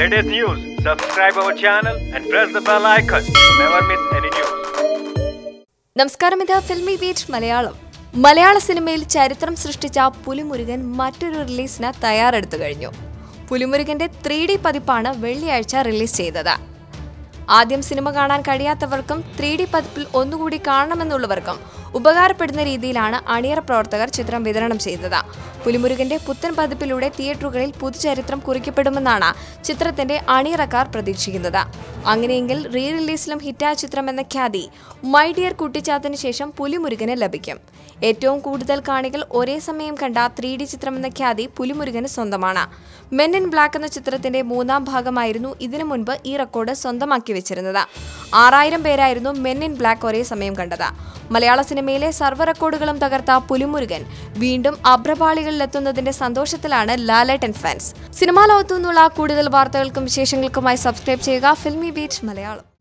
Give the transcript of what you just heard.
latest news, subscribe our channel and press the bell icon to never miss any news. നമസ്കാരം ഇത് filmy beat Malayalam. മലയാള സിനിമയിൽ ചരിത്രം സൃഷ്ടിച്ച പുലിമുരുകൻ മറ്റൊരു റിലീസിന് തയ്യാറെടുത്തു കഴിഞ്ഞു. പുലിമുരുകന്റെ ത്രീ ഡി പതിപ്പാണ് വെള്ളിയാഴ്ച റിലീസ് ചെയ്തത്. ആദ്യം സിനിമ കാണാൻ കഴിയാത്തവർക്കും ത്രീ ഡി പതിപ്പിൽ ഒന്നുകൂടി കാണണമെന്നുള്ളവർക്കും ഉപകാരപ്പെടുന്ന രീതിയിലാണ് അണിയറ പ്രവർത്തകർ ചിത്രം വിതരണം ചെയ്തത്. പുലിമുരുകന്റെ പുത്തൻ പതിപ്പിലൂടെ തിയേറ്ററുകളിൽ പുതുചരിത്രം കുറിക്കപ്പെടുമെന്നാണ് ചിത്രത്തിന്റെ അണിയറക്കാർ പ്രതീക്ഷിക്കുന്നത്. അങ്ങനെയെങ്കിൽ റീ റിലീസിലും ഹിറ്റായ ചിത്രം എന്ന ഖ്യാതി മൈ ഡിയർ കുട്ടിച്ചാത്തിന് ശേഷം പുലിമുരുകന് ലഭിക്കും. ഏറ്റവും കൂടുതൽ കാണികൾ ഒരേ സമയം കണ്ട ത്രീ ഡി ചിത്രം എന്ന ഖ്യാതി പുലിമുരുകന് സ്വന്തമാണ്. മെൻ ഇൻ ബ്ലാക്ക് എന്ന ചിത്രത്തിന്റെ മൂന്നാം ഭാഗമായിരുന്നു ഇതിനു മുൻപ് ഈ റെക്കോർഡ് സ്വന്തമാക്കി വെച്ചിരുന്നത്. ആറായിരം പേരായിരുന്നു മെൻ ഇൻ ബ്ലാക്ക് ഒരേ സമയം കണ്ടത്. മലയാള സിനിമയിലെ സർവ റെക്കോർഡുകളും തകർത്ത പുലിമുരുകൻ വീണ്ടും അഭ്രപാളികളിലെത്തുന്നതിന്റെ സന്തോഷത്തിലാണ് ലാലേട്ടൻ ഫാൻസ്. സിനിമാ ലോകത്തു നിന്നുള്ള കൂടുതൽ വാർത്തകൾക്കും വിശേഷങ്ങൾക്കുമായി സബ്സ്ക്രൈബ് ചെയ്യുക ഫിൽമി ബീറ്റ് മലയാളം.